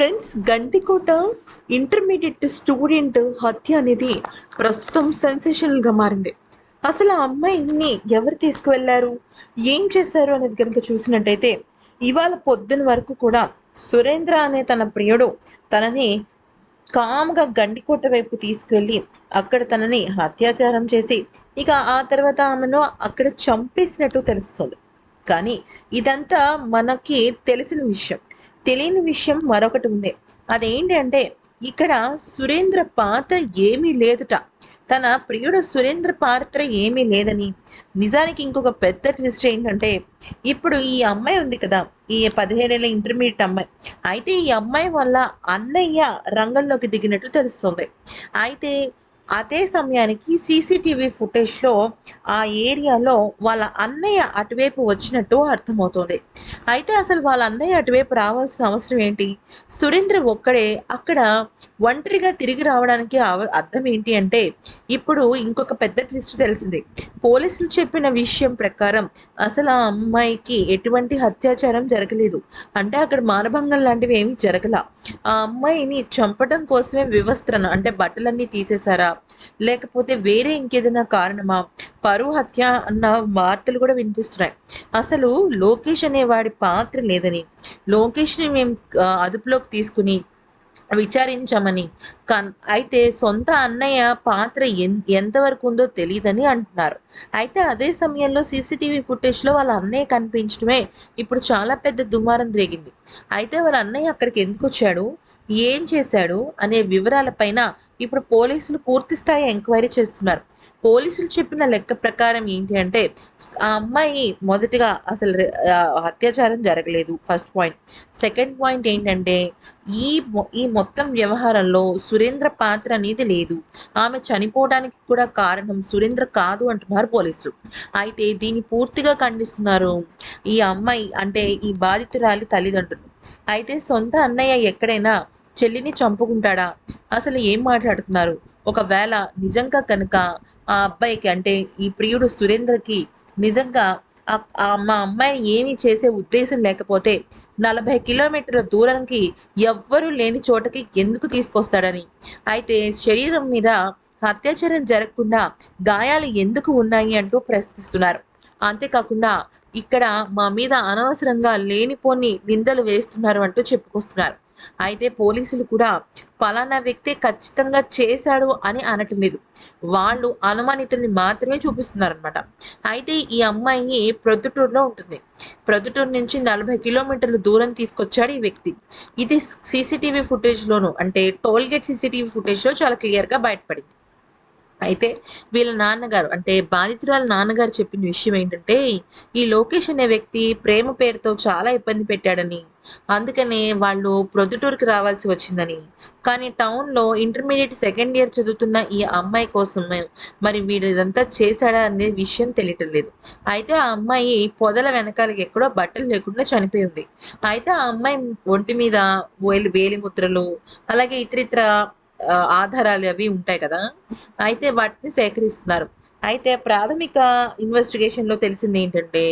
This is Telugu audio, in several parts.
ఫ్రెండ్స్ గంటికోట ఇంటర్మీడియట్ స్టూడెంట్ హత్య అనేది ప్రస్తుతం సెన్సేషనల్గా మారింది. అసలు ఆ అమ్మాయిని ఎవరు తీసుకువెళ్ళారు? ఏం చేశారు అనేది కనుక చూసినట్టయితే ఇవాళ పొద్దున వరకు కూడా సురేంద్ర అనే తన ప్రియుడు తనని కామ్గా గండికోట వైపు తీసుకువెళ్ళి అక్కడ తనని అత్యాచారం చేసి ఇక ఆ తర్వాత ఆమెను అక్కడ చంపేసినట్టు తెలుస్తుంది. కానీ ఇదంతా మనకి తెలిసిన విషయం. తెలియని విషయం మరొకటి ఉంది. అదేంటి అంటే ఇక్కడ సురేంద్ర పాత్ర ఏమీ లేదుట. తన ప్రియుడు సురేంద్ర పాత్ర ఏమీ లేదని. నిజానికి ఇంకొక పెద్ద ట్విస్ట్ ఏంటంటే ఇప్పుడు ఈ అమ్మాయి ఉంది కదా ఈ పదిహేడేళ్ళ ఇంటర్మీడియట్ అమ్మాయి. అయితే ఈ అమ్మాయి వల్ల అన్నయ్య రంగంలోకి దిగినట్టు తెలుస్తుంది. అయితే అదే సమయానికి సీసీటీవీ ఫుటేజ్లో ఆ ఏరియాలో వాళ్ళ అన్నయ్య అటువైపు వచ్చినట్టు అర్థమవుతుంది. అయితే అసలు వాళ్ళ అన్నయ్య అటువైపు రావాల్సిన అవసరం ఏంటి? సురేంద్ర ఒక్కడే అక్కడ ఒంటరిగా తిరిగి రావడానికి అర్థం ఏంటి అంటే ఇప్పుడు ఇంకొక పెద్ద ట్విస్ట్ తెలిసింది. పోలీసులు చెప్పిన విషయం ప్రకారం అసలు ఆ అమ్మాయికి ఎటువంటి అత్యాచారం జరగలేదు. అంటే అక్కడ మానభంగం లాంటివి ఏమీ జరగల. ఆ అమ్మాయిని చంపడం కోసమే వివస్త్రను అంటే బట్టలన్నీ తీసేశారా? లేకపోతే వేరే ఇంకేదైనా కారణమా? పరువు హత్య అన్న వార్తలు కూడా వినిపిస్తున్నాయి. అసలు లోకేష్ అనే వాడి పాత్ర లేదని లోకేష్ని మేము అదుపులోకి తీసుకుని విచారించామని కన్ అయితే సొంత అన్నయ్య పాత్ర ఎన్ ఎంతవరకు ఉందో తెలియదని అంటున్నారు. అయితే అదే సమయంలో సీసీటీవీ ఫుటేజ్లో వాళ్ళ అన్నయ్య కనిపించడమే ఇప్పుడు చాలా పెద్ద దుమారం రేగింది. అయితే వాళ్ళ అన్నయ్య అక్కడికి ఎందుకు వచ్చాడు? ఏం చేశాడు అనే వివరాలపైన ఇప్పుడు పోలీసులు పూర్తి స్థాయి ఎంక్వైరీ చేస్తున్నారు. పోలీసులు చెప్పిన లెక్క ప్రకారం ఏంటి అంటే ఆ అమ్మాయి మొదటగా అసలు అత్యాచారం జరగలేదు ఫస్ట్ పాయింట్. సెకండ్ పాయింట్ ఏంటంటే ఈ మొ- ఈ మొత్తం వ్యవహారంలో సురేంద్ర పాత్ర అనేది లేదు. ఆమె చనిపోవడానికి కూడా కారణం సురేంద్ర కాదు అంటున్నారు పోలీసులు. అయితే దీన్ని పూర్తిగా ఖండిస్తున్నారు ఈ అమ్మాయి అంటే ఈ బాధితురాలి తల్లిదండ్రులు. అయితే సొంత అన్నయ్య ఎక్కడైనా చెల్లిని చంపుకుంటాడా? అసలు ఏం మాట్లాడుతున్నారు? ఒకవేళ నిజంగా కనుక ఆ అబ్బాయికి అంటే ఈ ప్రియుడు సురేంద్రకి నిజంగా ఆ- మా అమ్మాయిని ఏమీ చేసే ఉద్దేశం లేకపోతే నలభై కిలోమీటర్ల దూరానికి ఎవ్వరూ లేని చోటకి ఎందుకు తీసుకొస్తాడని? అయితే శరీరం మీద అత్యాచారం జరగకుండా గాయాలు ఎందుకు ఉన్నాయి అంటూ ప్రశ్నిస్తున్నారు. అంతేకాకుండా ఇక్కడ మా మీద అనవసరంగా లేనిపోని నిందలు వేస్తున్నారు అంటూ చెప్పుకొస్తున్నారు. అయితే పోలీసులు కూడా పలానా వ్యక్తి ఖచ్చితంగా చేశాడు అని అనటం లేదు వాళ్ళు అనుమానితుల్ని మాత్రమే చూపిస్తున్నారనమాట అయితే ఈ అమ్మాయి ప్రొద్దుటూరులో ఉంటుంది. ప్రొద్దుటూరు నుంచి నలభై కిలోమీటర్ల దూరం తీసుకొచ్చాడు ఈ వ్యక్తి. ఇది సీసీటీవీ ఫుటేజ్లోను అంటే టోల్గేట్ సీసీటీవీ ఫుటేజ్లో చాలా క్లియర్గా బయటపడింది. అయితే వీళ్ళ నాన్నగారు అంటే బాధితురాల నాన్నగారు చెప్పిన విషయం ఏంటంటే ఈ లోకేష్ అనే వ్యక్తి ప్రేమ పేరుతో చాలా ఇబ్బంది పెట్టాడని అందుకనే వాళ్ళు ప్రొద్దుటూరుకి రావాల్సి వచ్చిందని. కానీ టౌన్లో ఇంటర్మీడియట్ సెకండ్ ఇయర్ చదువుతున్న ఈ అమ్మాయి కోసం మరి వీడు ఇదంతా చేశాడా అనే విషయం తెలియటం లేదు. అయితే ఆ అమ్మాయి పొదల వెనకాలకి ఎక్కడో బట్టలు లేకుండా చనిపోయి ఉంది. అయితే ఆ అమ్మాయి ఒంటి మీద వేలి వేలి ముద్రలు అలాగే ఇతరితర ఆధారాలు అవి ఉంటాయి కదా. అయితే వాటిని సేకరిస్తున్నారు. అయితే ప్రాథమిక ఇన్వెస్టిగేషన్లో తెలిసింది ఏంటంటే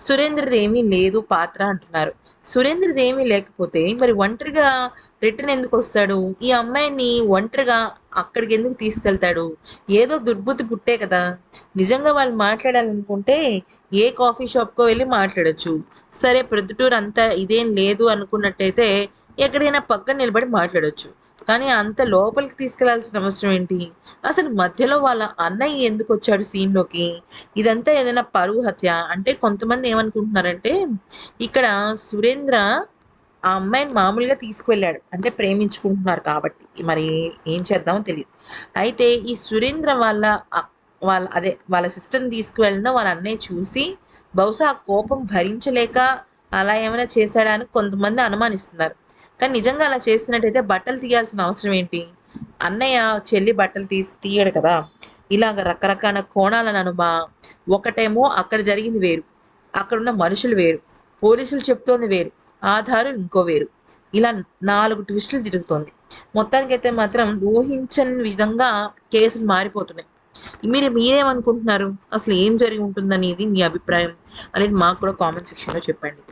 సురేంద్రది ఏమీ లేదు పాత్ర అంటున్నారు. సురేంద్రది ఏమీ లేకపోతే మరి ఒంటరిగా రిటర్న్ ఎందుకు వస్తాడు? ఈ అమ్మాయిని ఒంటరిగా అక్కడికి ఎందుకు తీసుకెళ్తాడు? ఏదో దుర్బుద్ధి పుట్టే కదా. నిజంగా వాళ్ళు మాట్లాడాలనుకుంటే ఏ కాఫీ షాప్కో వెళ్ళి మాట్లాడొచ్చు. సరే ప్రొద్దుటూరు అంతా ఇదేం లేదు అనుకున్నట్టయితే ఎక్కడైనా పక్కన నిలబడి మాట్లాడొచ్చు. కానీ అంత లోపలికి తీసుకెళ్ళాల్సిన అవసరం ఏంటి? అసలు మధ్యలో వాళ్ళ అన్నయ్య ఎందుకు వచ్చాడు సీన్లోకి ఇదంతా ఏదైనా పరువు హత్య? అంటే కొంతమంది ఏమనుకుంటున్నారంటే ఇక్కడ సురేంద్ర ఆ అమ్మాయిని మామూలుగా తీసుకువెళ్ళాడు. అంటే ప్రేమించుకుంటున్నారు కాబట్టి. మరి ఏం చేద్దామో తెలియదు. అయితే ఈ సురేంద్ర వాళ్ళ వాళ్ళ అదే వాళ్ళ సిస్టర్ని తీసుకువెళ్ళడం వాళ్ళ అన్నయ్య చూసి బహుశా ఆ కోపం భరించలేక అలా ఏమైనా చేశాడా అని కొంతమంది అనుమానిస్తున్నారు. కానీ నిజంగా అలా చేస్తున్నట్టయితే బట్టలు తీయాల్సిన అవసరం ఏంటి? అన్నయ్య చెల్లి బట్టలు తీసి తీయడు కదా? ఇలాగ రకరకాల కోణాలను అనుమా ఒకటేమో అక్కడ జరిగింది వేరు అక్కడున్న మనుషులు వేరు పోలీసులు చెప్తోంది వేరు ఆధారం ఇంకో వేరు. ఇలా నాలుగు ట్విస్టులు తిరుగుతోంది. మొత్తానికైతే మాత్రం ఊహించని విధంగా కేసులు మారిపోతున్నాయి. మీరు మీరేమనుకుంటున్నారు? అసలు ఏం జరిగి ఉంటుందనేది మీ అభిప్రాయం అనేది మాకు కూడా కామెంట్ సెక్షన్లో చెప్పండి.